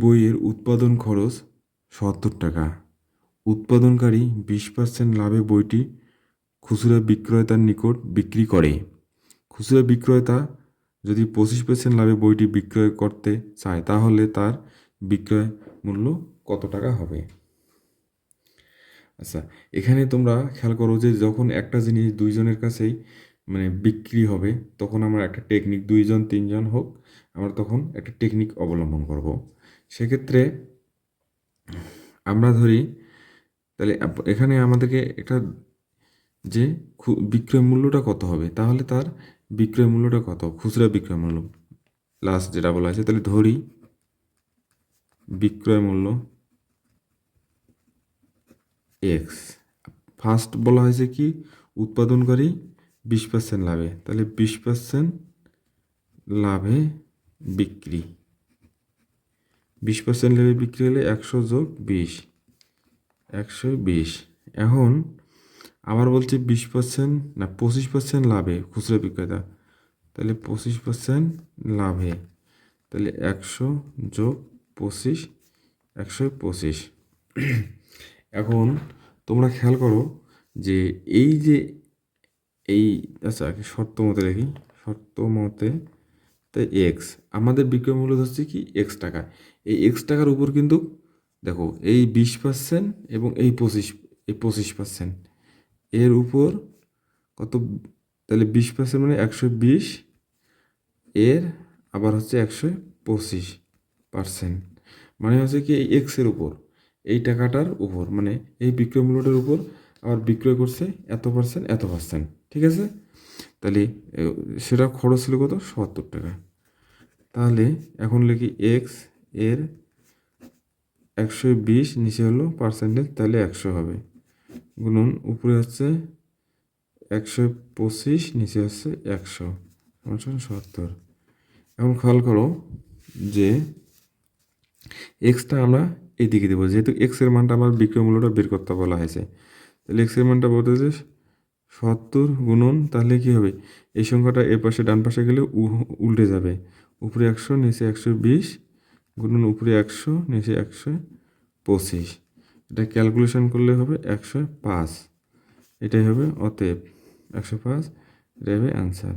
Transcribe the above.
বইয়ের উৎপাদন খরচ সত্তর টাকা। উৎপাদনকারী বিশ পার্সেন্ট লাভে বইটি খুচরা বিক্রেতার নিকট বিক্রি করে। খুচরা বিক্রেতা যদি পঁচিশ পার্সেন্ট লাভে বইটি বিক্রয় করতে চায়, তাহলে তার বিক্রয় মূল্য কত টাকা হবে? আচ্ছা এখানে তোমরা খেয়াল করো যে যখন একটা জিনিস দুইজনের কাছেই মানে বিক্রি হবে, তখন আমরা একটা টেকনিক দুইজন, তিনজন হোক, আমরা তখন একটা টেকনিক অবলম্বন করব। সেক্ষেত্রে আমরা ধরি, তাহলে এখানে আমাদেরকে একটা যে বিক্রয় মূল্যটা কত হবে, তাহলে তার বিক্রয় মূল্যটা কত, খুচরা বিক্রয় মূল্য লাস্ট যেটা বলা আছে তাহলে ধরি বিক্রয় মূল্য এক্স ফার্স্ট বলা হয়েছে কি, উৎপাদনকারী বিশ পার্সেন্ট লাভে, তাহলে বিশ পার্সেন্ট লাভে বিক্রি। বিশ পার্সেন্ট লাভে বিক্রি হলে একশো যোগ বিশ। একশো বিশ। এখন আবার বলছে বিশ পার্সেন্ট না পঁচিশ পার্সেন্ট লাভে খুচরা বিক্রেতা। তাহলে পঁচিশ পার্সেন্ট লাভে। তাহলে একশো যোগ পঁচিশ, একশো পঁচিশ। এখন তোমরা খেয়াল করো যে এই যে এই আচ্ছা শর্ত মতে দেখি। শর্ত মতে তাই এক্স আমাদের বিক্রয় মূল্য হচ্ছে কি এক্স টাকা। এই এক্স টাকার উপর কিন্তু দেখো, এই বিশ পার্সেন্ট এবং এই পঁচিশ এই পঁচিশ পার্সেন্ট এর উপর কত, তাহলে বিশ পার্সেন্ট মানে একশো বিশ, এর আবার হচ্ছে একশো পঁচিশ পার্সেন্ট মানে হচ্ছে কি এই এক্সের উপর, এই টাকাটার উপর মানে এই বিক্রয় মূল্যটার উপর আবার বিক্রয় করছে এত পার্সেন্ট এত পার্সেন্ট ঠিক আছে? তাহলে সেটা খরচ ছিল কত? সত্তর টাকা। তাহলে এখন লিখি এক্সের একশো বিশ, নিচে হলো পার্সেন্টেজ তাহলে একশো হবে। গুণন, উপরে হচ্ছে একশো পঁচিশ, নিচে হচ্ছে একশো। সত্তর। এখন খেয়াল করো যে এক্সটা আমরা এইদিকে দেবো। যেহেতু এক্সের মানটা আমার বিক্রয় মূল্যটা বের করতে বলা হয়েছে। তাহলে এক্সের মানটা বলতেছে সত্তর গুণন, তাহলে কি হবে? এই সংখ্যাটা এ পাশে ডান পাশে গেলে উল্টে যাবে। উপরে একশো, নিচে একশো বিশ গুণন উপরে একশো, নিচে একশো পঁচিশ। এটা ক্যালকুলেশন করলে হবে একশো পাঁচ। এটাই হবে অতএব একশো পাঁচ, এটাই হবে অ্যান্সার